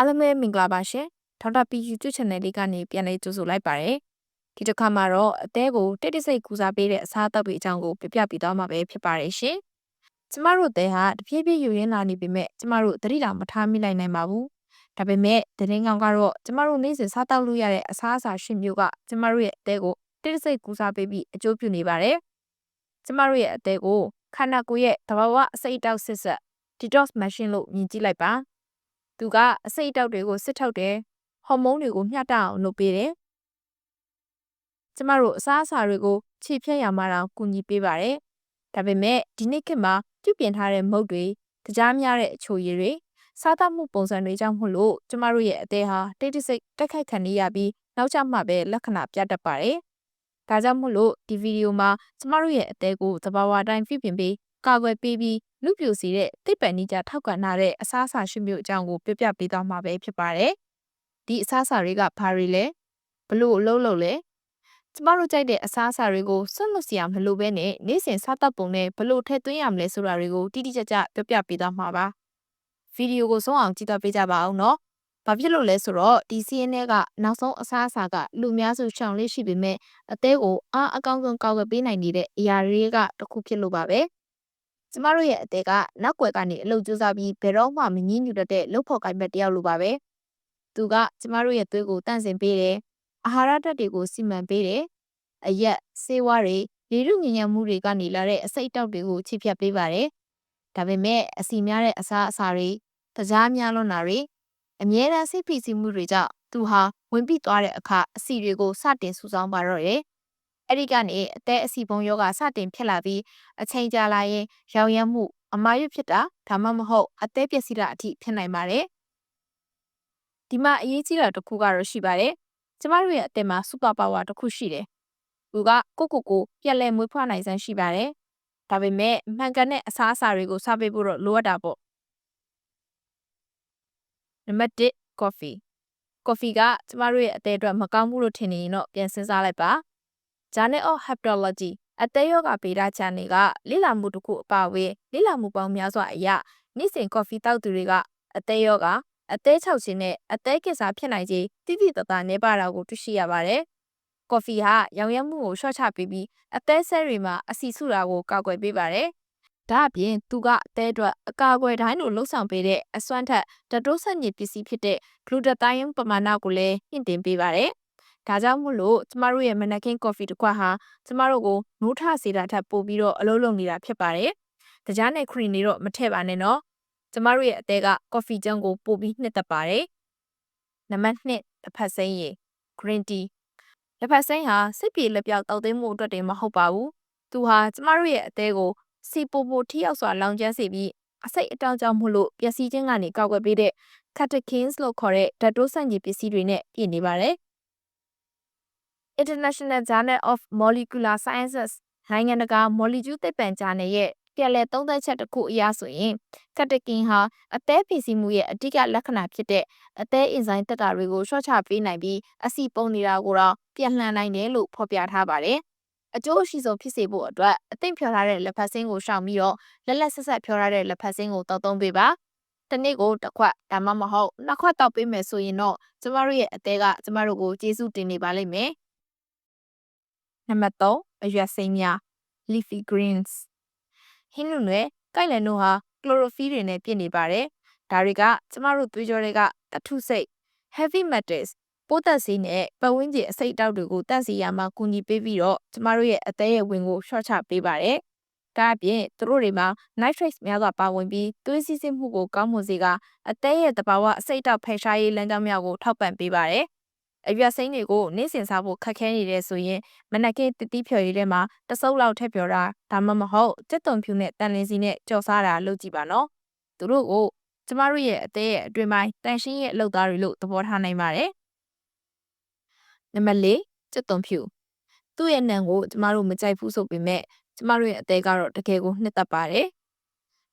အားလုံးပဲမင်္ဂလာပါရှင်ဒေါက်တာပီ YouTube Channel လေးကနေပြန်လည်ကြိုဆိုလိုက်ပါတယ်ဒီတစ်ခါမှာတော့အသေးကိုတိတ်တိတ်ဆိတ်ကူစားပေးတဲ့အစားအသောက်တွေအကြောင်းကိုပြပြပေးသွားမှာပဲဖြစ်ပါတယ်ရှင်ကျမတို့အသေးဟာတဖြည်းဖြည်းယူရင်းလာနေပေမဲ့ကျမတို့သတိတော်မထားမိလိုက်နိုင်ပါဘူးဒါပေမဲ့တရင်ကောင်ကတော့ကျမတို့နေ့စဉ်စားတောက်လို့ရတဲ့အစားအစာရှင်မျိုးကကျမတို့ရဲ့အသေးကိုတိတ်တိတ်ဆိတ်ကူစားပေးပြီးအကျိုးပြုနေပါတယ်ကျမတို့ရဲ့အသေးကိုခန္ဓာကိုယ်ရဲ့သဘာဝအစိတ်အတောက်ဆစ်ဆက် detox machine လို့မြင်ကြည့်လိုက်ပါ သူကအစိတ်အတောက်တွေကိုစစ်ထုတ်တယ်ဟော်မုန်းတွေကိုမျှတအောင်လုပ်ပေးတယ်ကျမတို့အစားအစာတွေကိုခြေဖြတ်ရမှာတော့ကူညီပေးပါတယ်ဒါပေမဲ့ဒီနေ့ခေတ်မှာပြုပြင်ထားတဲ့မုတ်တွေတကြားများတဲ့အချိုရည်တွေစားသမှုပုံစံတွေကြောင့်မို့လို့ကျမတို့ရဲ့အသေးဟာတိတ်တိတ်ဆိတ်တက်ခိုက်ခံနေရပြီးနောက်ကျမှပဲလက္ခဏာပြတတ်ပါတယ်ဒါကြောင့်မို့လို့ဒီဗီဒီယိုမှာကျမတို့ရဲ့အသေးကိုသဘာဝတိုင်းပြုပြင်ပြီး ကာကွယ်ပေးပြီးလူပြိုစီတဲ့သိပ္ပံနည်းကြထောက်ကန်ထားတဲ့အစားအစာရှိမျိုးအကြောင်းကိုပြပြပေးသွားမှာပဲဖြစ်ပါတယ်။ဒီအစားအစာတွေကဘာတွေလဲဘလို့အလုပ်လုပ်လဲကျမတို့ကြိုက်တဲ့အစားအစာတွေကိုဆွတ်လွတ်စရာမလိုဘဲနဲ့နေ့စဉ်စားသက်ပုံနဲ့ဘလို့ထည့်သွင်းရမလဲဆိုတာတွေကိုတိတိကျကျပြပြပေးသွားမှာပါ။ဗီဒီယိုကိုဆုံးအောင်ကြည့်တော့ပေးကြပါအောင်နော်။ဘာဖြစ်လို့လဲဆိုတော့ဒီ CNN ကနောက်ဆုံးအစားအစာကလူများစုရှောင်လေးရှိပေမဲ့အသေးကိုအားအကောင်းဆုံးကောက်ွယ်ပေးနိုင်နေတဲ့အရာတွေကတစ်ခုဖြစ်လို့ပါပဲ။ ကျမတို့ရဲ့အသေးကနောက်ွယ်ကနေအလုပ်ကြိုးစားပြီးဘယ်တော့မှမငြင်းညူတတ်တဲ့လုပ်ဖို့ကိုင်ဘက်တယောက်လိုပါပဲသူကကျမတို့ရဲ့သွေးကိုတန့်စင်ပေးတယ်အာဟာရဓာတ်တွေကိုစီမံပေးတယ်အရက်ဆေးဝါးတွေလေရုညဉ့်ညံမှုတွေကနေလာတဲ့အစိတ်တောက်တွေကိုချိဖြတ်ပေးပါတယ်ဒါပေမဲ့အစီများတဲ့အစားအစာတွေတကြားများလွန်းတာတွေအမြဲတမ်းစိတ်ဖိစီးမှုတွေကြောင့်သူဟာဝင်ပြီးသွားတဲ့အခါအစီတွေကိုစတင်ဆူဆောင်းပါတော့တယ် အဲ့ဒီကနေအသက်အစီပုံယောဂစတင်ဖြစ်လာပြီးအချိန်ကြာလာရင်ရောင်ရမ်းမှု အမာရွတ်ဖြစ်တာဒါမှမဟုတ်အသက်ပျက်စီးတာအထိဖြစ်နိုင်ပါတယ်ဒီမှာအရေးကြီးတာတစ်ခုကတော့ရှိပါတယ်ကျမတို့ရဲ့အသက်မှာစူပါပါဝါတစ်ခုရှိတယ်သူကကိုကိုကိုပြက်လဲမွေးဖွားနိုင်စမ်းရှိပါတယ်ဒါပေမဲ့မှန်ကန်တဲ့အစားအစာတွေကိုစားပေးဖို့တော့လိုအပ်တာပေါ့နံပါတ်1 coffee coffee ကကျမတို့ရဲ့အသက်အတွက်မကောင်းဘူးလို့ထင်နေရင်တော့ပြန်စဉ်းစားလိုက်ပါ Journal of Hepatology အသက်ရောဂါဗေဒချန်နယ်ကလေ့လာမှုတစ်ခုအပါအဝင်လေ့လာမှုပေါင်းများစွာအရနေ့စဉ်ကော်ဖီတောက်သူတွေကအသက်ရောဂါအသက်၆ခြင်းနဲ့အသက်ကိစ္စဖြစ်နိုင်ခြင်းတိတိတသားနေပါတာကိုတွေ့ရှိရပါတယ်။ကော်ဖီဟာရောင်ရမ်းမှုကိုလျှော့ချပေးပြီးအသက်ဆဲတွေမှာအဆီစုတာကိုကာကွယ်ပေးပါတယ်။ဒါအပြင်သူကအသေးအတွက်အကာအကွယ်တိုင်းလိုလှုပ်ဆောင်ပေးတဲ့အစွမ်းထက်တတိုးဆက်ညစ်ပစ္စည်းဖြစ်တဲ့ဂလူတာသိုင်းပမာဏကိုလည်းမြင့်တင်ပေးပါတယ်။ ဒါကြောင့်မို့လို့ကျမတို့ရဲ့မနက်ခင်းကော်ဖီတစ်ခွက်ဟာကျမတို့ကိုနိုးထစေတာထက်ပိုပြီးတော့အလုပ်လုပ်နေတာဖြစ်ပါတယ်။တကြားနဲ့ခရီနေတော့မထည့်ပါနဲ့နော်။ကျမတို့ရဲ့အသေးကကော်ဖီကျန်းကိုပိုပြီးနှစ်သက်ပါတယ်။နံပါတ်2တစ်ဖက်စိမ်းရည် green tea လက်ဖက်စိမ်းဟာစိတ်ပြေလက်ပြောက်တောက်သိမ်းမှုအတွက်တင်မဟုတ်ပါဘူး။သူဟာကျမတို့ရဲ့အသေးကိုစီပိုပိုထိရောက်စွာလောင်ကျွမ်းစေပြီးအစိတ်အတောင်ကြောင့်မို့လို့ပျက်စီးခြင်းကနေကောက်ွယ်ပေးတဲ့ catechins လို့ခေါ်တဲ့ဓာတ်တိုးဆန့်ကျင်ပစ္စည်းတွေနဲ့ပြည့်နေပါတယ်။ International Journal of Molecular Sciences နိုင်ငံတကာမော်လီကျူးသိပ္ပံဂျာနယ်ရဲ့ပြန်လည်သုံးသပ်ချက်တစ်ခုအရဆိုရင်ကတကင်ဟာအသေးဖိစီးမှုရဲ့အဓိကလက္ခဏာဖြစ်တဲ့အသေးအင်ဇိုင်းတက်တာတွေကိုရှော့ချပေးနိုင်ပြီးအဆီပုံနေတာကိုတော့ပြန်လှန်နိုင်တယ်လို့ဖော်ပြထားပါတယ်။အကျိုးအရှိဆုံးဖြစ်စေဖို့အတွက်အသင့်ဖြော်ထားတဲ့လက်ဖက်စင်းကိုရှောင်ပြီးတော့လက်လက်ဆက်ဆက်ဖြော်ထားတဲ့လက်ဖက်စင်းကိုတောက်သုံးပေးပါ။တနေ့ကိုတစ်ခွက်ဒါမှမဟုတ်နှစ်ခွက်တောက်ပေးမယ်ဆိုရင်တော့ကျမတို့ရဲ့အသေးကကျမတို့ကိုကျေးဇူးတင်နေပါလိမ့်မယ်။ နံပါတ်3အရွက်စိမ်းများ leafy greens ဟင်းလူတွေကိုက်လန်တို့ဟာ chlorophyll တွေနဲ့ပြည့်နေပါတယ်ဒါတွေကကျမတို့သွေးကြောတွေကတထုစိတ် heavy metals ပိုးသက်ဆေးနဲ့ပတ်ဝန်းကျင်အစိတ်အတောက်တွေကိုတန့်စီရမှာကူညီပေးပြီးတော့ကျမတို့ရဲ့အသက်ရဲ့ဝင်ကို short ချပေးပါတယ်ဒါအပြင်သူတို့တွေမှာ nitrates များစွာပါဝင်ပြီးသွေးစီးဆင်းမှုကိုကောင်းမွန်စေကအသက်ရဲ့တဘာဝအစိတ်အတောက်ဖယ်ရှားရေးလမ်းကြောင်းများကိုထောက်ပံ့ပေးပါတယ် အရွက်စိမ်းတွေကိုနေ့စဉ်စားဖို့ခက်ခဲနေတယ်ဆိုရင်မနက်ခင်းတတိဖြော်ရည်ထဲမှာတစုပ်လောက်ထည့်ဖြော်တာဒါမှမဟုတ်စက်သွန်ဖြူနဲ့တန်လင်းစီနဲ့ကြော်စားတာလုပ်ကြည့်ပါနော်သူတို့ကိုကျမတို့ရဲ့အသေးရဲ့အတွင်ပိုင်းတန်ရှင်းရဲ့အလုပ်သားတွေလို့သဘောထားနိုင်ပါတယ်နံပါတ်၄စက်သွန်ဖြူသူ့ရဲ့နံကိုကျမတို့မကြိုက်ဘူးဆိုပေမဲ့ကျမတို့ရဲ့အသေးကတော့တကယ်ကိုနှစ်သက်ပါတယ်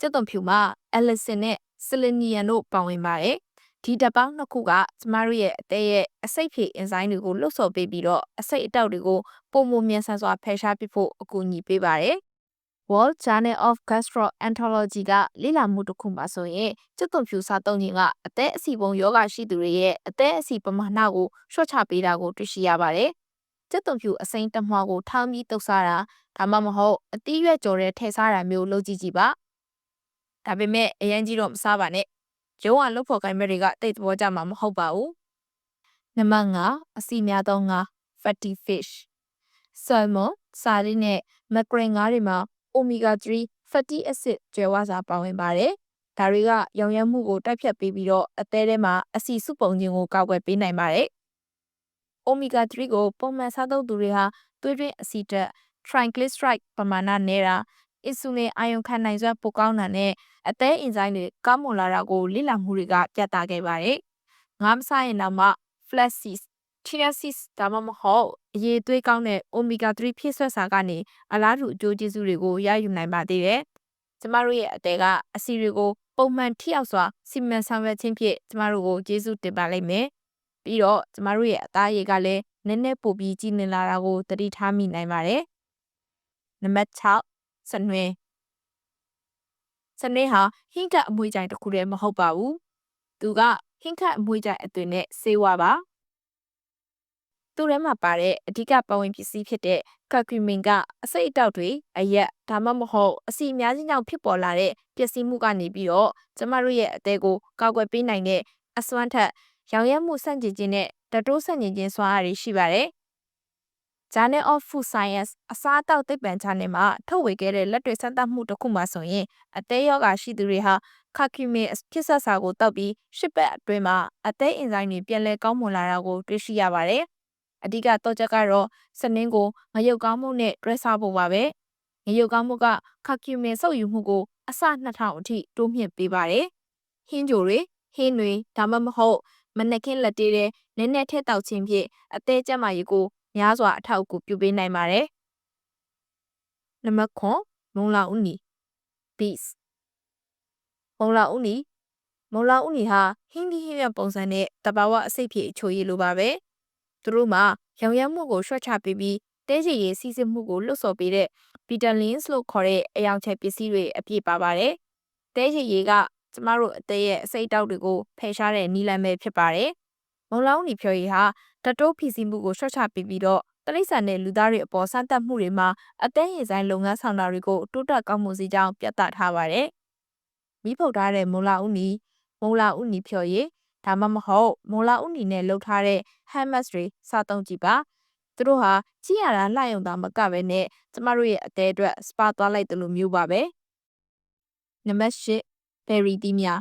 စက်သွန်ဖြူမှာအလစ်ဆင်နဲ့ဆလနီယန်တို့ပါဝင်ပါတယ် ဒီဓာတ်ပေါင်းနှစ်ခုကကျမတို့ရဲ့အသေးရဲ့အစိတ်ဖြေအင်ဇိုင်းတွေကိုလှုပ်ဆော်ပေးပြီးတော့အစိတ်အတောက်တွေကိုပုံမမြန်ဆန်စွာဖယ်ရှားပစ်ဖို့အကူအညီပေးပါတယ်။ World Journal of Gastroenterology ကလေ့လာမှုတစ်ခုမှာဆိုရင်ကျက်သွန်ဖြူစားသုံးခြင်းကအသက်အဆီပုံယောဂရှိသူတွေရဲ့အသက်အဆီပမာဏကိုလျှော့ချပေးတာကိုတွေ့ရှိရပါတယ်။ကျက်သွန်ဖြူအစိမ်းတမွှားကိုထောင်းပြီးတုပ်စားတာဒါမှမဟုတ်အသီးရွက်ကြော်တဲ့ထည့်စားတာမျိုးလုပ်ကြည့်ကြည့်ပါ။ဒါပေမဲ့အရင်ကြီးတော့မစားပါနဲ့။ ရုံးကလုတ်ဖို့ကိုင်းမဲ့တွေကတိတ်သဘောကျမှာမဟုတ်ပါဘူး။နံပါတ်5အဆီများသောငါ fatty fish salmon စာရင်းနဲ့ mackerel ငါးတွေမှာ omega 3 fatty acid ကြွယ်ဝစွာပါဝင်ပါတယ်။ဒါတွေကရောင်ရမ်းမှုကိုတိုက်ဖြတ်ပေးပြီးတော့အသေးထဲမှာအဆီစုပုံခြင်းကိုကာကွယ်ပေးနိုင်ပါတယ်။ omega 3ကိုပုံမှန်စားသုံးသူတွေဟာသွေးတွင်းအဆီဓာတ် triglyceride ပမာဏနည်းတာ အင်ဆူလင်အာရုံခံနိုင်စွမ်းပိုကောင်းတာနဲ့အသေးအင်ဇိုင်းတွေကောင်းမွန်လာတာကိုလေ့လာမှုတွေကပြသခဲ့ပါတယ်။ငါးမစားရင်တော့မှ flaxseed chia seeds ဒါမှမဟုတ်အရေးသွေးကောင်းတဲ့ omega 3ဖြည့်ဆွတ်စာကနေအလားတူအကျိုးကျေးဇူးတွေကိုရယူနိုင်ပါသေးတယ်။ကျမတို့ရဲ့အသေးကအဆီတွေကိုပုံမှန်ထိရောက်စွာစီမံဆောင်ရွက်ခြင်းဖြင့်ကျမတို့ကိုကျေးဇူးတင်ပါလိမ့်မယ်။ပြီးတော့ကျမတို့ရဲ့အသားရည်ကလည်းနည်းနည်းပိုပြီးကြီးနေလာတာကိုသတိထားမိနိုင်ပါတယ်။နံပါတ်6 စနွေစနွေဟာဟင်းကအမွေးကြိုင်တစ်ခုတည်းမဟုတ်ပါဘူး။သူကဟင်းကအမွေးကြိုင်အသွင်နဲ့ဆေးဝါးပါ။သူ့ထဲမှာပါတဲ့အဓိကပဝင်ပစ္စည်းဖြစ်တဲ့ကာကူမင်ကအစိတ်အတောက်တွေအရက်ဒါမှမဟုတ်အဆီအများကြီးကြောင့်ဖြစ်ပေါ်လာတဲ့ပျက်စီးမှုကနေပြီးတော့ကျမတို့ရဲ့အသေးကိုကာကွယ်ပေးနိုင်တဲ့အစွမ်းထက်ရောင်ရမ်းမှုဆန့်ကျင်ခြင်းနဲ့တတိုးဆန့်ကျင်ခြင်းစွမ်းအားတွေရှိပါတယ်။ Journal of Food Science အစားအသောက်သိပ္ပံ Journal မှာထုတ်ဝေခဲ့တဲ့လက်တွေ့စမ်းသပ်မှုတစ်ခုမှာဆိုရင်အသေးယောဂရှိသူတွေဟာခါကီမင်ဖြစ်ဆက်စာကိုတောက်ပြီးရှစ်ပတ်အတွင်းမှာအသေးအင်ဇိုင်းတွေပြန်လည်ကောင်းမွန်လာတာကိုတွေ့ရှိရပါတယ်။အဓိကတော့ချက်ကတော့စနင်းကိုငရုတ်ကောင်းမှုနဲ့တွဲစားဖို့ပါပဲငရုတ်ကောင်းမှုကခါကျူမင်ဆုပ်ယူမှုကိုအစ2000အထိတိုးမြင့်ပေးပါတယ်ဟင်းကြိုတွေဟင်းတွေဒါမှမဟုတ်မနက်ခင်းလက်တေးတဲ့နည်းနည်းထက်တောက်ခြင်းဖြင့်အသေးကျန်းမာရေးကို များစွာအထောက်အကူပြုပေးနိုင်ပါတယ်နံပါတ်9မုံလာဥနီ bees မုံလာဥနီမုံလာဥနီဟာဟင်းဒီဟင်းရပုံစံနဲ့တဘာဝအစိတ်ဖြစ်အချိုရည်လိုပါပဲ။သူတို့မှာရောင်ရမ်းမှုကိုရှော့ချပေးပြီးတဲချီရေးစီစစ်မှုကိုလှုပ်ဆော်ပေးတဲ့ Vitalins လို့ခေါ်တဲ့အယောင်ချဲပစ္စည်းတွေအပြည့်ပါပါတယ်။တဲချီရေးကကျမတို့အသေးရဲ့အစိတ်တောက်တွေကိုဖယ်ရှားတဲ့နီလန်ပဲဖြစ်ပါတယ်။ မုံလောင်းနီဖြော်ရည်ဟာတတိုးဖီစီမှုကိုရှော့ချပေးပြီးတော့တလိษံတဲ့လူသားတွေအပေါ်စမ်းသပ်မှုတွေမှာအသေးရင်ဆိုင်လုပ်ငန်းဆောင်တာတွေကိုတိုးတက်ကောင်းမှုစီကြောင်းပြသထားပါတယ်။မိဖုတ်ထားတဲ့မုံလာဦးနီမုံလာဦးနီဖြော်ရည်ဒါမှမဟုတ်မိုလာဥနီနဲ့လှုပ်ထားတဲ့ hammers တွေစားသုံးကြည့်ပါသူတို့ဟာကြည့်ရတာလှယုံတာမကပဲနဲ့ကျမတို့ရဲ့အသေးအတွက် spa သွားလိုက်တယ်လို့မျိုးပါပဲနံပါတ်၈ berry တီးများ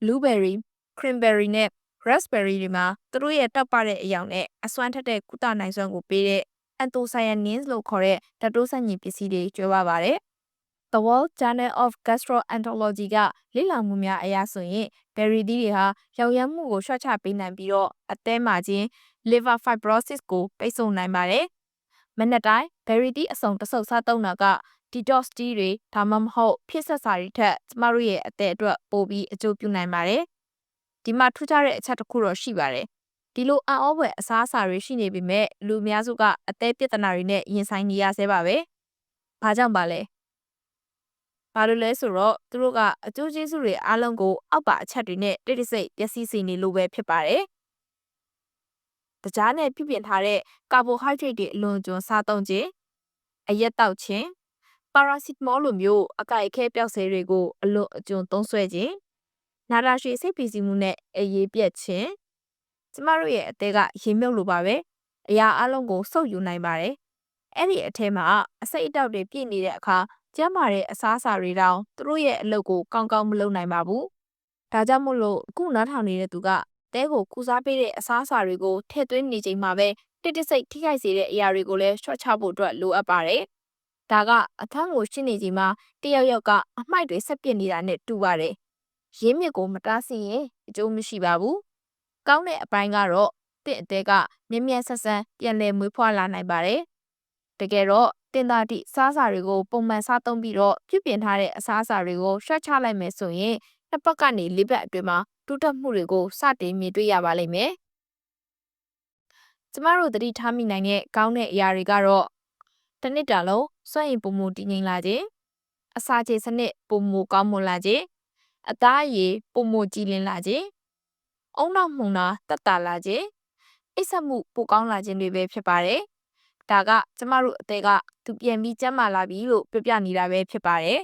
blueberry cranberry နဲ့ raspberry တွေမှာသူတို့ရဲ့တောက်ပတဲ့အယောင်နဲ့အစွမ်းထက်တဲ့ကုသနိုင်စွမ်းကိုပေးတဲ့ anthocyanins လို့ခေါ်တဲ့ဓာတ်တိုးဆန့်ကျင်ပစ္စည်းတွေကျွဲပါပါတယ်။ The World Journal of Gastroenterology ကလေ့လာမှုများအရဆိုရင် berry သီးတွေဟာရောင်ရမ်းမှုကိုလျှော့ချပေးနိုင်ပြီးတော့အသည်းမာခြင်း liver fibrosis ကိုပိတ်ဆို့နိုင်ပါတယ်။မနက်တိုင်း berry သီးအစုံတစ်စုပ်စားသုံးတာက detox တီးတွေဒါမှမဟုတ် ဖြစ်ဆက်စာတွေထက်ကျမတို့ရဲ့အသက်အတွက်ပိုပြီးအကျိုးပြုနိုင်ပါတယ်။ ဒီမှာထူးခြားတဲ့အချက်တစ်ခုတော့ရှိပါတယ်။ဒီလိုအံ့ဩဖွယ်အစားအစာတွေရှိနေပေမဲ့လူအများစုကအသက်ပြဿနာတွေနဲ့ရင်ဆိုင်နေရဆဲပါပဲ။ဘာကြောင့်ပါလဲ။ဘာလို့လဲဆိုတော့သူတို့ကအကျိုးကျေးဇူးတွေအားလုံးကိုအောက်ပါအချက်တွေနဲ့တိတိစိတ်ပျက်စီးစေနေလို့ပဲဖြစ်ပါတယ်။တကြားနဲ့ပြုပြင်ထားတဲ့ကာဘိုဟိုက်ဒရိတ်တွေအလွန်ကျွံစားသုံးခြင်းအရက်တောက်ခြင်းပါရာစီတမောလိုမျိုးအကိုက်အခဲပျောက်ဆေးတွေကိုအလွန်အကျွံသုံးဆွဲခြင်း နာတာရှည်စိတ်ပီစီမှုနဲ့အရေးပြက်ခြင်းကျမတို့ရဲ့အသေးကရေမြုပ်လိုပါပဲအရာအလုံးကိုစုပ်ယူနိုင်ပါတယ်အဲ့ဒီအထဲမှာအစိတ်အတောက်တွေပြည့်နေတဲ့အခါကျန်းမာတဲ့အစားအစာတွေတောင်သူတို့ရဲ့အလုပ်ကိုကောင်းကောင်းမလုပ်နိုင်ပါဘူး။ဒါကြောင့်မို့လို့အခုနားထောင်နေတဲ့သူကတဲကိုကုစားပေးတဲ့အစားအစာတွေကိုထည့်သွင်းနေချိန်မှာပဲတစ်တစိတ်ထိခိုက်စေတဲ့အရာတွေကိုလည်းရှော့ချဖို့အတွက်လိုအပ်ပါတယ်။ဒါကအထမ်းကိုရှင်းနေချိန်မှာတယောက်ယောက်ကအမိုက်တွေဆက်ပစ်နေတာနဲ့တူပါတယ်။ ရင်းမြစ်ကိုမတားဆီးရင်အကျိုးမရှိပါဘူး။ကောင်းတဲ့အပိုင်းကတော့တင့်အသေးကမြင်မြန်ဆက်ဆန်းပြန်လည်မွေးဖွားလာနိုင်ပါတယ်။တကယ်တော့တင်သားတိစားစာတွေကိုပုံမှန်စားသုံးပြီးတော့ပြုပြင်ထားတဲ့အစားအစာတွေကိုရှင်းချလိုက်မယ်ဆိုရင်နှစ်ပတ်ကနေလေးပတ်အတွင်းမှာတိုးတက်မှုတွေကိုစတင်မြင်တွေ့ရပါလိမ့်မယ်။ကျမတို့သတိထားမိနိုင်တဲ့ကောင်းတဲ့အရာတွေကတော့တစ်နှစ်တာလုံးစွန့်ရင်ပုံမူတည်ငြိမ်လာခြင်းအစာခြေစနစ်ပုံမူကောင်းမွန်လာခြင်း အသားအရည်ပုံမူကြည်လင်လာခြင်းအုံနောက်မှုန်တာတက်တာလာခြင်းအိပ်စက်မှုပိုကောင်းလာခြင်းတွေပဲဖြစ်ပါတယ်ဒါကကျမတို့အသေးကသူပြန်ပြီးကျန်းမာလာပြီလို့ပြောပြနေတာပဲဖြစ်ပါတယ်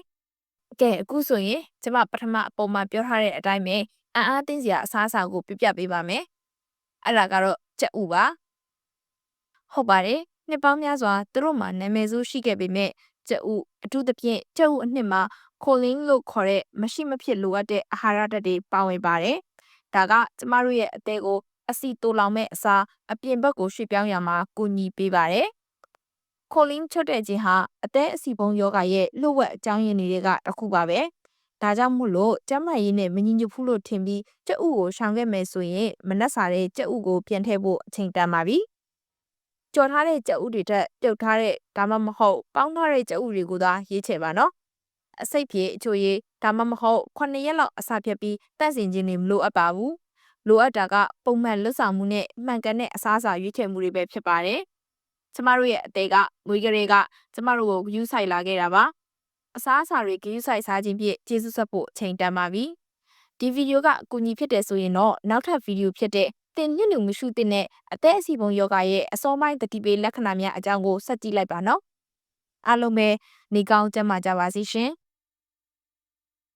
ကဲအခုဆိုရင်ကျမပထမအပေါ်မှာပြောထားတဲ့အတိုင်းပဲအံ့အားသင့်စရာအစားအစာကိုပြပြပေးပါမယ်အဲ့ဒါကတော့ကြက်ဥပါဟုတ်ပါတယ်နှစ်ပေါင်းများစွာသူတို့မှာနာမည်ဆိုးရှိခဲ့ပေမဲ့ ကြက်ဥအထူးသဖြင့်ကြက်ဥအနှစ်မှာခိုလင်းလို့ခေါ်တဲ့မရှိမဖြစ်လိုအပ်တဲ့အာဟာရဓာတ်တွေပါဝင်ပါတယ်ဒါကကျမတို့ရဲ့အသေးကိုအစီတိုလောင်မဲ့အစားအပြင်ဘက်ကိုရွှေ့ပြောင်းရမှာကူညီပေးပါတယ်ခိုလင်းချွတ်တဲ့ခြင်းဟာအသက်အစီပုံယောဂရဲ့လှုပ်ဝက်အကြောင်းရင်းတွေကတစ်ခုပါပဲဒါကြောင့်မို့လို့ကျန်းမာရေးနဲ့မညီညွတ်ဘူးလို့ထင်ပြီးကြက်ဥကိုရှောင်ခဲ့မယ်ဆိုရင်မနှက်စာတဲ့ကြက်ဥကိုပြန်ထည့်ဖို့အချိန်တန်ပါပြီ။ ကြော်ထားတဲ့ကြက်ဥတွေထက်ပြုတ်ထားတဲ့ဒါမှမဟုတ်ပေါင်းထားတဲ့ကြက်ဥတွေကိုသာရေးချယ်ပါနော်။အစိတ်ပြေအချိုရည်ဒါမှမဟုတ်9ရက်လောက်အစာဖြတ်ပြီးတန့်စင်ခြင်းတွေမလိုအပ်ပါဘူး။လိုအပ်တာကပုံမှန်လွတ်ဆောင်မှုနဲ့မှန်ကန်တဲ့အစားအစာရွေးချယ်မှုတွေပဲဖြစ်ပါတယ်။ကျမတို့ရဲ့အသေးကငွေကလေးကကျမတို့ကိုယူဆိုင်လာခဲ့တာပါ။အစားအစာတွေဂရုစိုက်စားခြင်းဖြင့်ကျေးဇူးဆက်ဖို့အချိန်တန်ပါပြီ။ဒီဗီဒီယိုကအကူအညီဖြစ်တယ်ဆိုရင်တော့နောက်ထပ်ဗီဒီယိုဖြစ်တဲ့ တင်ညွန့်ညူမှုရှုတဲ့နဲ့အသက်အစီပုံယောဂရဲ့အစောပိုင်းတတိပေးလက္ခဏာများအကြောင်းကိုဆက်ကြည့်လိုက်ပါနော်။အားလုံးပဲနေကောင်းကျန်းမာကြပါစေရှင်။